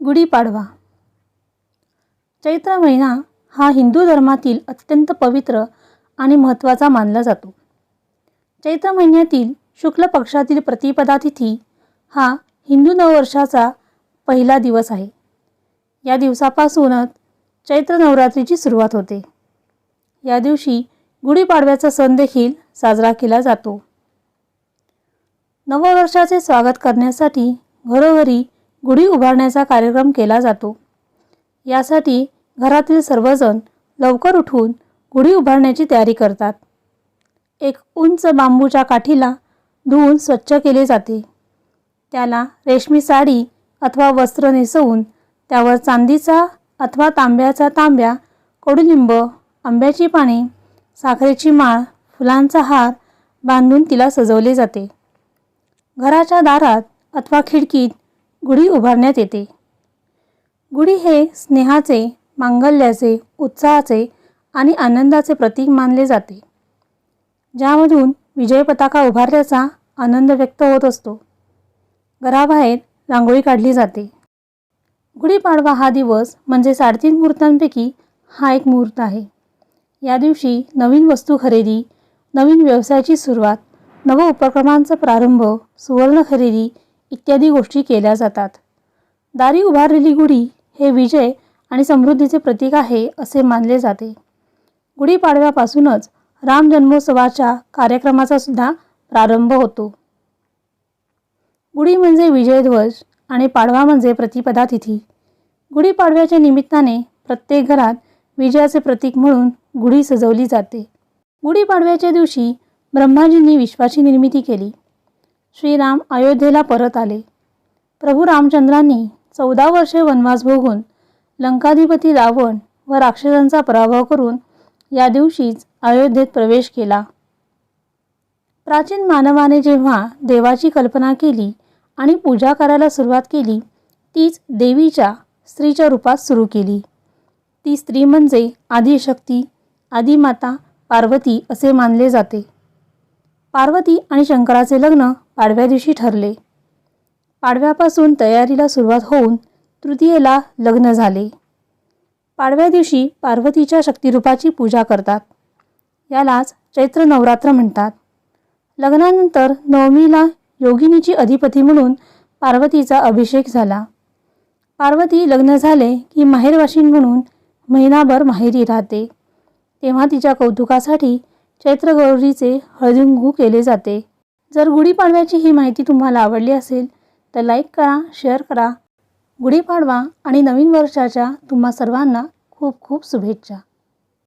गुढीपाडवा चैत्र महिना हा हिंदू धर्मातील अत्यंत पवित्र आणि महत्त्वाचा मानला जातो. चैत्र महिन्यातील शुक्ल पक्षातील प्रतिपदा तिथी हा हिंदू नववर्षाचा पहिला दिवस आहे. या दिवसापासूनच चैत्र नवरात्रीची सुरुवात होते. या दिवशी गुढीपाडव्याचा सण देखील साजरा केला जातो. नववर्षाचे स्वागत करण्यासाठी घरोघरी गुढी उभारण्याचा कार्यक्रम केला जातो. यासाठी घरातील सर्वजण लवकर उठून गुढी उभारण्याची तयारी करतात. एक उंच बांबूच्या काठीला धुवून स्वच्छ केले जाते. त्याला रेशमी साडी अथवा वस्त्र नेसवून त्यावर चांदीचा अथवा तांब्याचा तांब्या कडुलिंब आंब्याची पाने साखरेची माळ फुलांचा हार बांधून तिला सजवले जाते. घराच्या दारात अथवा खिडकीत गुढी उभारण्यात येते. गुढी हे स्नेहाचे मांगल्याचे उत्साहाचे आणि आनंदाचे प्रतीक मानले जाते. ज्यामधून विजय पताका उभारल्याचा आनंद व्यक्त होत असतो. घराबाहेर रांगोळी काढली जाते. गुढीपाडवा हा दिवस म्हणजे साडेतीन मुहूर्तांपैकी हा एक मुहूर्त आहे. या दिवशी नवीन वस्तू खरेदी नवीन व्यवसायाची सुरुवात नव उपक्रमांचा प्रारंभ सुवर्ण खरेदी इत्यादी गोष्टी केल्या जातात. दारी उभारलेली गुढी हे विजय आणि समृद्धीचे प्रतीक आहे असे मानले जाते. गुढीपाडव्यापासूनच राम जन्मोत्सवाच्या कार्यक्रमाचा सुद्धा प्रारंभ होतो. गुढी म्हणजे विजयध्वज आणि पाडवा म्हणजे प्रतिपदा तिथी गुढीपाडव्याच्या निमित्ताने प्रत्येक घरात विजयाचे प्रतीक म्हणून गुढी सजवली जाते. गुढीपाडव्याच्या दिवशी ब्रह्माजींनी विश्वाची निर्मिती केली. श्रीराम अयोध्येला परत आले. प्रभू रामचंद्रांनी चौदा वर्षे वनवास भोगून लंकाधिपती रावण व राक्षसांचा पराभव करून या दिवशीच अयोध्येत प्रवेश केला. प्राचीन मानवाने जेव्हा देवाची कल्पना केली आणि पूजा करायला सुरुवात केली तीच देवीच्या स्त्रीच्या रूपात सुरू केली. ती स्त्री म्हणजे आदिशक्ती आदिमाता पार्वती असे मानले जाते. पार्वती आणि शंकराचे लग्न पाडव्या दिवशी ठरले. पाडव्यापासून तयारीला सुरुवात होऊन तृतीयेला लग्न झाले. पाडव्या दिवशी पार्वतीच्या शक्तिरूपाची पूजा करतात. यालाच चैत्र नवरात्र म्हणतात. लग्नानंतर नवमीला योगिनीची अधिपती म्हणून पार्वतीचा अभिषेक झाला. पार्वती लग्न झाले की माहेरवाशीन म्हणून महिनाभर माहेरी राहते. तेव्हा तिच्या कौतुकासाठी चैत्रगौरीचे हळदिंगू केले जाते. जर गुढीपाडव्याची ही माहिती तुम्हाला आवडली असेल तर लाईक करा शेअर करा. गुढीपाडवा आणि नवीन वर्षाच्या तुम्हा सर्वांना खूप खूप शुभेच्छा.